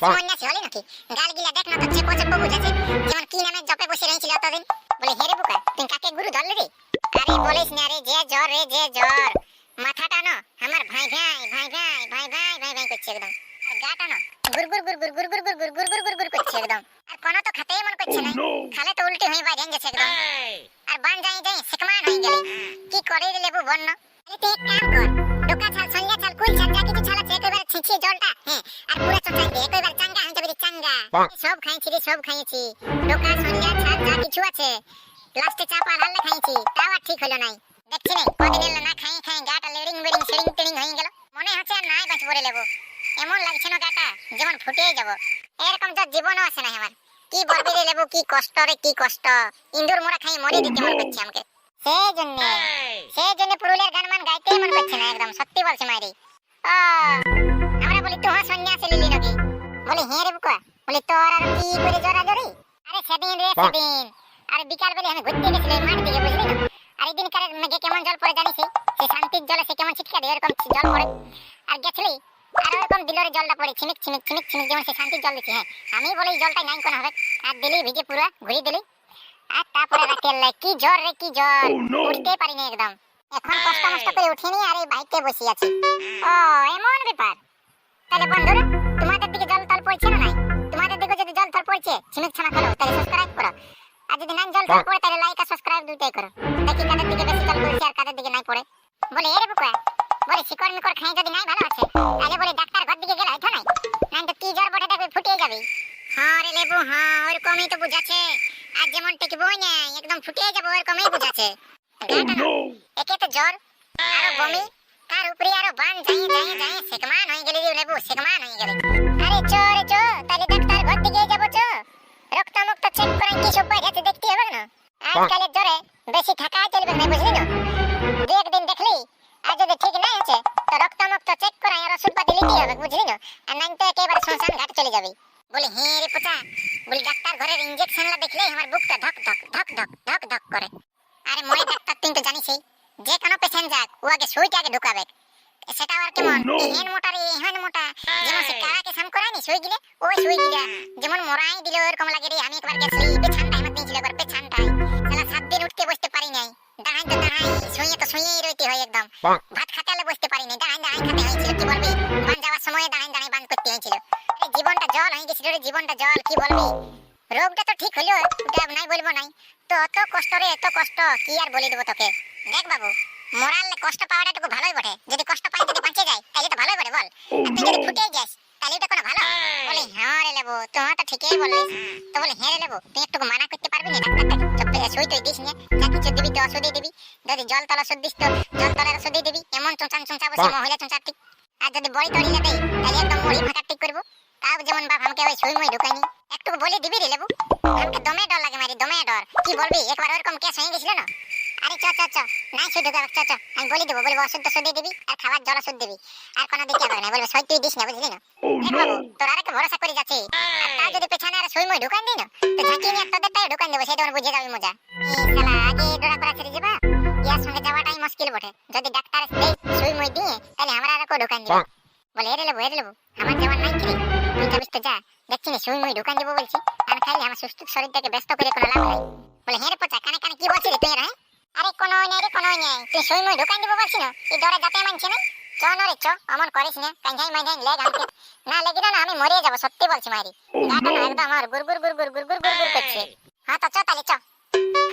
সন্ন্যাসী হলি নাকি গাল গিলা দেখ না তো চেপো চেপো বুঝাছে যেমন কি নামে জপে বসে রয়েছিল অতদিন বলে হে রে বুকা তুই কাকে গুরু ধরলি রে আরে বলিস না রে যে জ্বর রে যে জ্বর মাথাটা না আমার ভাই ভাই ভাই ভাই ভাই ভাই ভাই ভাই করছে একদম আর গাটা না গুর গুর গুর গুর গুর গুর গুর গুর গুর গুর গুর গুর করছে একদম আর কোনো তো খাতেই মন করছে Oh না খালে তো উল্টে হয়ে বাইরে গেছে একদম আর বান যাই যাই সেকমান হয়ে গেলে কি করে লেবু বন্য আরে তুই এক কাম কর ডোকা ছাল সন্ধ্যা ছাল কুল ছাল যা ছিঁচিয়ে জলটা হ্যাঁ আর পুরো চোচাই দে একেবারে চাঙ্গা হয়ে যাবে চাঙ্গা। সব খাইছি রে সব খাইছি। ডোকা সন্ধ্যা ছাল যা কিছু আছে। লাস্টে চাপা লাল্লে খাইছি তাও আর ঠিক হলো নাই। দেখছি রে কদিন এলো না খাই খাই গাটা লেড়িং বেড়িং সেড়িং টেড়িং হয়ে গেল। মনে হচ্ছে আর নাই বাঁচবো রে লেবু। এমন লাগছে না গাটা যেমন ফুটিয়ে যাব। এরকম তো জীবনও আছে না আমার। কি বলবি রে লেবু কি কষ্ট রে কি কষ্ট। ইন্দুর মোড়া খাই মরে দিতে মন করছে আমাকে। সেই জন্য সেই জন্য পুরুলিয়ার গান মান গাইতে মন করছে না একদম সত্যি বলছি মাইরি। ও আমরা বলি তো সন্ন্যাসী লিলি নাকি? বলি হ্যাঁ রে বুকা। বলি তোর আর কি করে জোরা জোরি আরে সেদিন রে সেদিন। আর বিকাল বেলা আমি ঘুরতে গেছিলাম মাঠ দিকে বুঝলি না আর এই দিনকার মেঘে কেমন জল পড়ে জানিস সে শান্তির জলে সে কেমন ছিটকা দেয় এরকম জল পড়ে। আর গেছিলি? আর ওরকম দিলরে জলটা পড়ে ছিমিক ছিমিক ছিমিক ছিমিক যেমন সে শান্তির জল দিচ্ছে হ্যাঁ। আমি বলি এই জলটা নাই কোন হবে। আর দিলি ভিজে পুরো ঘুরিয়ে দিলি। আর তারপরে রাতের লাই কি জ্বর রে কি জ্বর? Oh! উঠতে পারিনি একদম। এখন কষ্ট মষ্ট করে উঠিনি আর এই বাইকে বসে আছি। ও এমন ব্যাপার? তাহলে বন্ধুরা তোমাদের দিকে জল তল পড়ছে না নাই? তোমাদের দিকে যদি জল তল পড়ছে ছিমিক ছানা করো তাহলে সাবস্ক্রাইব করো। আর যদি নাই জল তল পড়ে তাহলে লাইক আর সাবস্ক্রাইব দুইটাই করো। দেখি কাদের দিকে বেশি জল পড়ছে আর কাদের দিকে নাই পড়ে। বলে এরে বুকা বলে শিকড় মিকড় খাই যদি নাই ভালো আছে? তাহলে বলে ডাক্তার ঘর দিকে গেলে হয়তো নাই? নাই তো কি জ্বর বটে দেখবে ফুটিয়ে যাবে। হ্যাঁ রে লেবু হ্যাঁ ওরকমই তো বুঝাচ্ছে। আর যেমন টেকবই না একদম ফুটিয়ে যাব ওরকমই বুঝাচ্ছে। Oh! একে তো জ্বর আরও বমি তার উপরে আরও বান যাই যাই যাই সেকমান হয়ে গেলে রে লেবু সেকমান হয়ে গেলে। আরে চো রে চো, তাহলে ডাক্তার ঘর দিকে যাব চো। রক্ত মুক্ত চেক করে কি সব বাইরে দেখতে হবে না? আজকালের জ্বরে বেশি থাকা চলবে না, বুঝলি না দু একদিন দেখলি, আর যদি ঠিক নাই আছে, তো রক্ত মুক্ত চেক করে আর ওষুধ পাতি নিতেই হবে, বুঝলি না আর নাই তো একেবারে শ্মশান ঘাট চলে যাবে। বলে হ্যাঁ রে পোতা বলি ডাক্তার ঘরের ইঞ্জেকশনটা দেখলে আমার বুকটা ধক ধক ধক ধক ধক ধক করে। আরে মরে ডাক্তার, তুই তো জানিসই। যে কোনো পেশেন্ট যাক ও আগে সুইটা আগে ঢুকাবে। সেটা আর কেমন? Oh! ইহেন মোটা রে ইহেন মোটা। যেমন সে কারাকে সাম করানি সুই গিলে ওই সুই গিলা। যেমন মোরাই দিলে ওরকম লাগে রে আমি একবার গেছি পেছানটাই আমার দিয়েছিল একবার পেছানটাই সালা সাত দিন উঠতে বসতে পারি নাই। দাঁড়াই তো দাঁড়াই। শুয়ে তো শুয়েই রইতে হয় একদম। ভাত খাতে হলে বসতে পারি নাই। দাঁড়াই দাঁড়াই খাতে হয়েছিল কি বলবি? বান যাওয়ার সময় দাঁড়াই দাঁড়াই বান করতে হয়েছিল। জীবনটা জল হয়ে গেছিল রে জীবনটা জল কি বলবি? রোগটা তো ঠিক হলো ওটা নাই বলব নাই। তো অত কষ্ট রে এত কষ্ট কি আর বলে দেবো তোকে? দেখ বাবু মোরাল কষ্ট পাওয়াটা টুকু ভালোই বটে। যদি কষ্ট পাই যদি বাঁচে যায় তাহলে তো ভালোই বটে বল। Oh তুই যদি ফুটে যাস তাহলে এটা কোনো ভালো। বলি হ্যাঁ রে লেবু তোমার তো ঠিকই বললিস। তো বলে হ্যাঁ রে লেবু তুই একটু মানা করতে পারবি না? ডাক্তারটাকে করে সুই তুই দিস না। যা কিছু দিবি তো ওষুধই দিবি। যদি জল তল ওষুধ দিস তো জল তলের ওষুধই দিবি। এমন চুঁচান চুঁচা বসে মহিলা চুঁচা ঠিক। আর যদি বড়ি তড়িলে দেই তাহলে একদম মুড়ি ফাটা ঠিক করব। তাও যেমন বাপ আমাকে ওই সুই মুই ঢুকাইনি একটু বলে দিবি রে লেবু। আমাকে দমে ডর লাগে মারি দমে ডর। কি বলবি? একবার ওরকম কেস হয়ে গেছিল না? আরে চ চ চ। নাই শুধু চ চ। আমি বলে দেবো বলব তো দিয়ে দিবি আর খাবার জল ওষুধ দিবি। আর কোনো দিকে হবে না বলবে সই তুই দিস না বুঝলি না? Oh দেখ বাবু তোর আরেকটা ভরসা করে যাচ্ছে। আর তাও যদি পেছনে আর সুই মই ঢুকান দিই না তো ঝাঁকিয়ে নিয়ে তোদেরটাই ঢুকান দেবো সেটা আমার বুঝে যাবে মজা। শালা আগে ডোরা করা ছেড়ে যাবা? ইয়ার সঙ্গে যাওয়াটাই মুশকিল বটে। যদি ডাক্তার দেই সুই মই দিয়ে তাহলে আমরা আর ঢুকান দিবে। বলে এরে লেবু এরে লেবু, আমার যাওয়ার নাই কি তুই যাবিস তো যা, দেখছি না সুই মই ঢুকান দেবো বলছি, আর খাইলে আমার সুস্থ শরীরটাকে ব্যস্ত করে কোনো লাভ নাই। বলে হ্যাঁ পচা, কানে কানে কি বলছিস রে তুই রে আরে কোনো নেই রে কোনো নেই, তুই সুই মই ঢুকান দেবো বলছি না, এই ডরে যাতে মানছে না? চ রে, চ, অমন করিস না কাঞ্জাই মাইজাই লেগ হালকে না লেগে না আমি মরে যাব, সত্যি বলছি মারি গাটা না একদম আমার গুর গুর গুর গুর গুর গুর গুর গুর করছে। হ্যাঁ তো চ তাহলে, চ।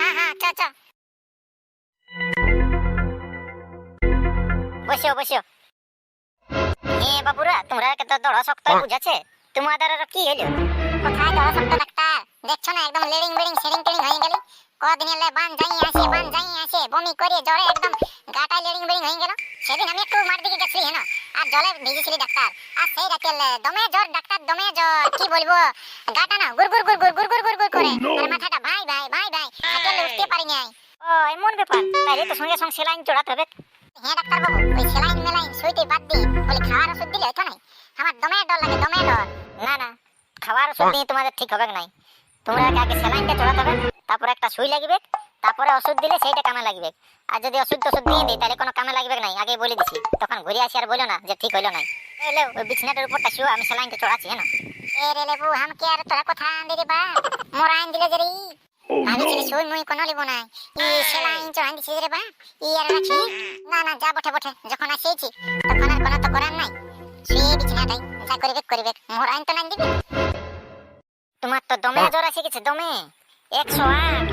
হ্যাঁ হ্যাঁ চ চ। বসো বসো এ বাবুরা তোমরা কত দড় শক্ত বুঝাছে? তোমাদের আর কি হলো? কোথায় দড় শক্ত ডাক্তার দেখছ না একদম লেডিং বেডিং সেডিং টেডিং হয়ে গেলি? কদিন এলে বান যাই আসে বান যাই আসে বমি করে জ্বরে একদম গাটা লেডিং বেডিং হয়ে গেল। সেদিন আমি একটু মাঠ দিকে গেছি হ্যাঁ আর জলে ভিজেছিলি ডাক্তার। আর সেই রাতে দমে জ্বর ডাক্তার দমে জ্বর কি বলব? গাটা না গুড় গুড় গুড় গুড় গুড় গুড় গুড় গুড় করে। Oh, আর মাথাটা ভাই ভাই ভাই ভাই হাতে উঠতে পারি নাই। ও এমন ব্যাপার। তাইলে তো সঙ্গে সঙ্গে সেলাইন চড়াতে হবে। হ্যাঁ আর যদি ওষুধ কোনো কামে লাগবে নাই আগে বলে দিছি। তখন ঘুরে আসি আর বলো না যে ঠিক হইল নাই। এলে বিছনাটার উপরটা শুয়ে, আমি সেলাইনটা চড়াচ্ছি হ্যাঁ কথা মোরাইন দিলে আমি চিনি সই মুই কোনো লিব না ই সেলাইন চড়াইন দিছি রে বা ই আর রাখি না না যা বটে বটে যখন আসিয়েছি তখন আর কোনো তো করার নাই। শুয়ে বিছনাটাই যা করিবে করিবে মোরাইন তো নাই দিবি? তোমার তো দমে জ্বর এসে গেছে দমে। একশো আট।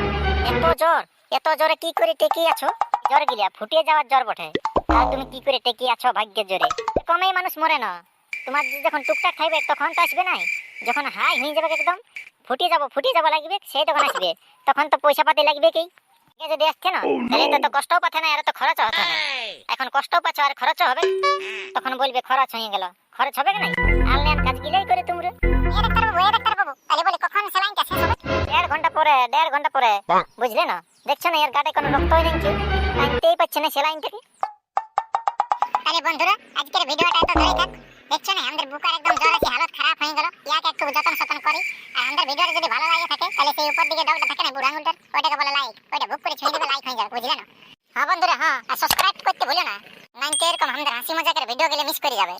এত জ্বর। এত জ্বরে কি করে টেকে আছো? জ্বর গিলিয়া ফুটিয়ে যাওয়ার জ্বর বটে। আর তুমি কি করে টেকে আছো ভাগ্যের জোরে কমেই মানুষ মরে না। তোমার যখন টুকটাক খাইবে তখন তো আসবে নাই। যখন হাই হয়ে যাবে একদম ফুটিয়ে যাব ফুটিয়ে যাব লাগবে সেই তখন আসবে। তখন তো পয়সা পাতি লাগবে কি? এ যদি আসছে না Oh, তাহলে তো তো কষ্টও পাচ্ছে না আর তো খরচ হতে না। এখন কষ্টও পাচ্ছ আর খরচ হবে। তখন বলবে খরচ হয়ে গেল। খরচ হবে কি নাই? অনলাইন কাজ গিলাই করে তোমরা। এ ডাক্তার বাবু এ ডাক্তার বাবু তাহলে বলে কখন সেলাইনটা শেষ হবে? দেড় ঘণ্টা পরে দেড় ঘণ্টা পরে। বুঝলে না? দেখছ না এর গাটে কোনো রক্ত হয়ে নাকি টানতেই পাচ্ছে না সেলাইনটাকে। আরে বন্ধুরা আজকের ভিডিওটা তো ধরে থাক। দেখছ না, আমাদের বুকার একদম জ্বর আছে, হালত খারাপ হয়ে গেল। ইয়াকে একটু যতন সতন করি, আর আমাদের ভিডিওটা যদি ভালো লাগে থাকে, তাহলে সেই উপর দিকে ডগটা থাকে না, বুড়ো আঙুলটার, ওইটাকে বলে লাইক ওইটা বুক করে ছুঁয়ে দেবে লাইক হয়ে যাবে, বুঝলে না? হ্যাঁ বন্ধুরা হ্যাঁ আর সাবস্ক্রাইব করতে ভুলো না। নাইনতে এরকম আমাদের হাসি মজাকের ভিডিও গেলে মিস করে যাবে।